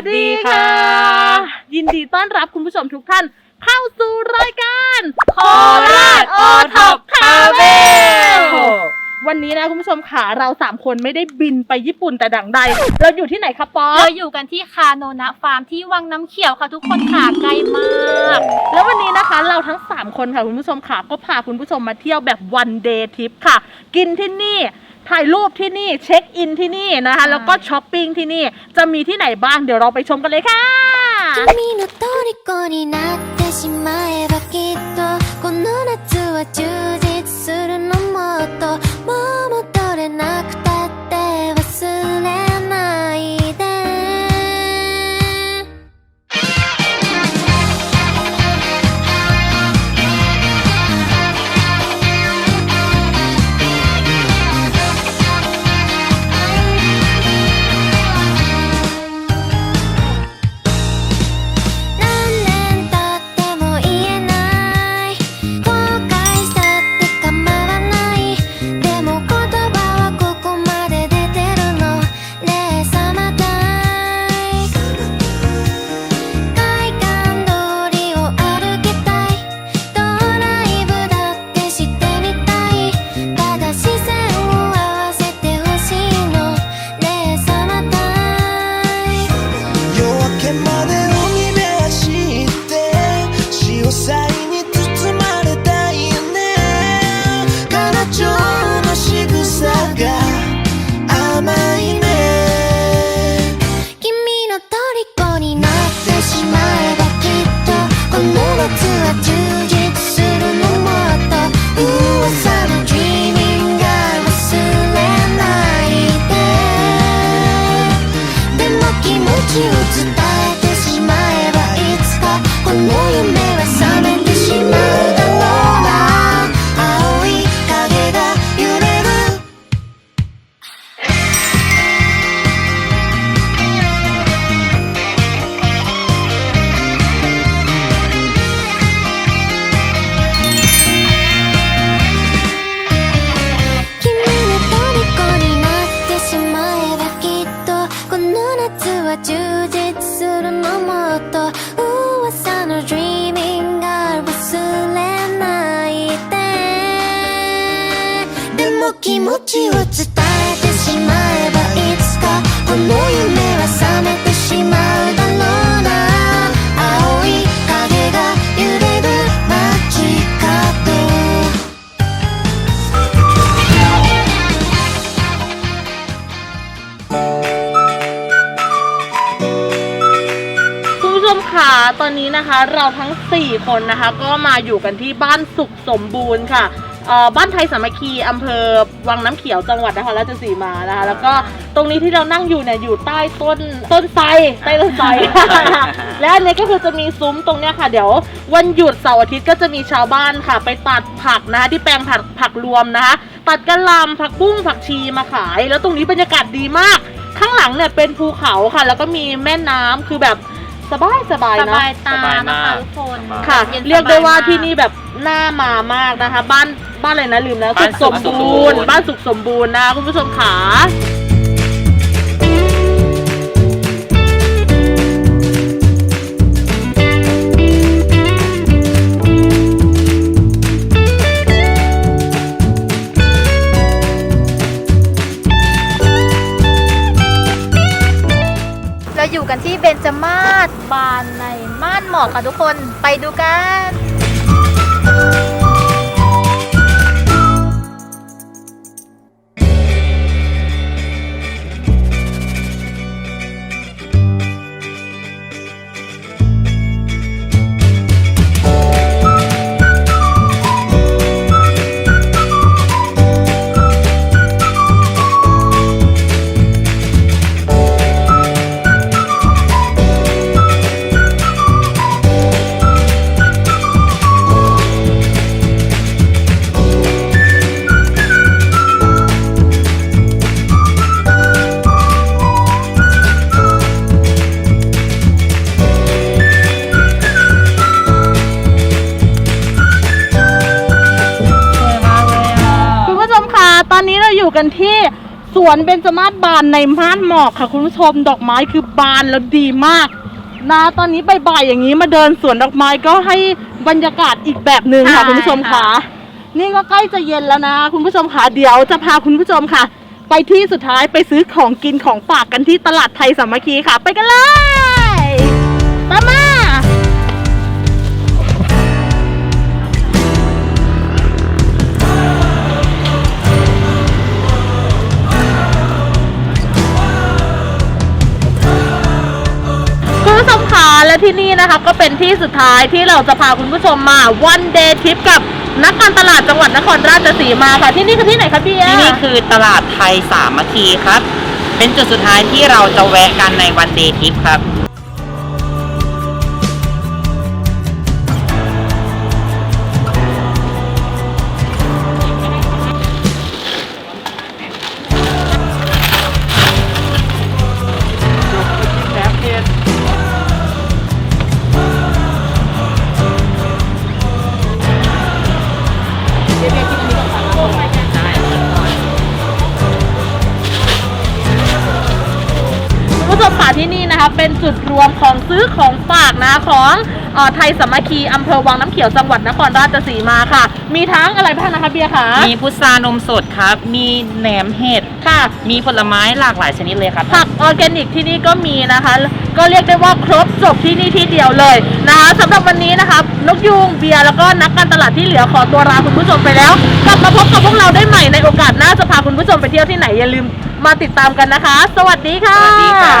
สวัสดีค่ะ ยินดีต้อนรับคุณผู้ชมทุกท่าน เข้าสู่รายการโคราชโอท็อปคาเฟ่วันนี้นะคุณผู้ชมค่ะเราสามคนไม่ได้บินไปญี่ปุ่นแต่ดังใด เราอยู่ที่ไหนคะป๊อเราปอยู่กันที่คาโนนะฟาร์มที่วังน้ำเขียวค่ะทุกคนค่ะไกลมาก แล้ววันนี้นะคะเราทั้ง 3 คนค่ะคุณผู้ชมค่ะก็พาคุณผู้ชมมาเที่ยวแบบวันเดย์ทริปค่ะ กินที่นี่ ถ่ายรูปที่นี่ เช็คอินที่นี่นะคะ แล้วก็ช้อปปิ้งที่นี่ จะมีที่ไหนบ้าง เดี๋ยวเราไปชมกันเลยค่ะ 君の虜になってしまえばきっとこの夏は充実 気持ちを伝えてしまえばいつかこの夢は覚めてしまうだろうな青い影が揺れる街角 คุณผู้ชมค่ะตอนนี้นะคะ เราทั้ง 4 คนนะคะ ก็มาอยู่กันที่บ้านสุขสมบูรณ์ค่ะ เอ่อบ้านไทยสามัคคีอำเภอวังน้ำเขียวจังหวัดนครราชสีมานะคะ แล้วก็ตรงนี้ที่เรานั่งอยู่เนี่ยอยู่ใต้ต้นต้นไทรใต้ต้นไทร และอันนี้ก็คือจะมีซุ้มตรงเนี้ยค่ะ เดี๋ยววันหยุดเสาร์อาทิตย์ก็จะมีชาวบ้านค่ะ ไปตัดผักนะคะที่แปลงผักผักรวมนะคะ ตัดกะหล่ำผักบุ้งผักชีมาขาย แล้วตรงนี้บรรยากาศดีมาก ข้างหลังเนี่ยเป็นภูเขาค่ะ แล้วก็มีแม่น้ำคือแบบสบายสบายสๆเนาะบายตาสบายนะมากคะทุกคนค่ะนเรียกได้ว่าสบมที่นี่แบบน่ามามากนะคะ บ้าน บ้านอะไรนะลืมแล้วบ้านสุขสมบูรณ์สุขสมบูรณ์ บ้านสุขสมบูรณ์นะคะคุณผู้ชมขา เราอยู่กันที่เบญจมาศบานในม่านหมอกค่ะทุกคนไปดูกัน「 วนเบญจมาศบานในม่านหมอกค่ะ คุณผู้ชมดอกไม้คือบานแล้วดีมากนะตอนนี้บ่ายๆอย่างนี้มาเดินสวนดอกไม้ก็ให้บรรยากาศอีกแบบหนึ่งค่ะใช่คุณผู้ชมค่ะค่ะ นี่ก็ใกล้จะเย็นแล้วนะ คุณผู้ชมค่ะเดี๋ยวจะพาคุณผู้ชมค่ะ ไปที่สุดท้ายไปซื้อของกินของฝากกันที่ตลาดไทยสามัคคีค่ะ ไปกันเลยตามมา ที่นี่นะคะ ก็เป็นที่สุดท้ายที่เราจะพาคุณผู้ชมมาวันเดย์ทริปกับนักการตลาดจังหวัดนครราชสีมาค่ะ ที่นี่คือที่ไหนคะพี่เอที่นี่คือตลาดไทยสามัคคีครับ เป็นจุดสุดท้ายที่เราจะแวะกันในวันเดย์ทริปครับ มค่ะที่นี่นะคะ เป็นจุดรวมของซื้อของฝากนะของเออไทยสามัคคีอำเภอวังน้ำเขียวจังหวัดนครราชสีมาค่ะ มีทั้งอะไรบ้างนะคะเบียร์คะมีพุทรานมสดครับ มีแหนมเห็ดค่ะ มีผลไม้หลากหลายชนิดเลยครับผักออร์แกนิกที่นี่ก็มีนะคะ ก็เรียกได้ว่าครบจบที่นี่ที่เดียวเลยนะคะสำหรับวันนี้นะคะนกยูงเบียร์แล้วก็นักการตลาดที่เหลือขอตัวลาคุณผู้ชมไปแล้วกลับมาพบกับพวกเราได้ใหม่ในโอกาสหน้าจะพาคุณผู้ชมไปเที่ยวที่ไหนอย่าลืม มาติดตามกันนะคะ สวัสดีค่ะ สวัสดีค่ะ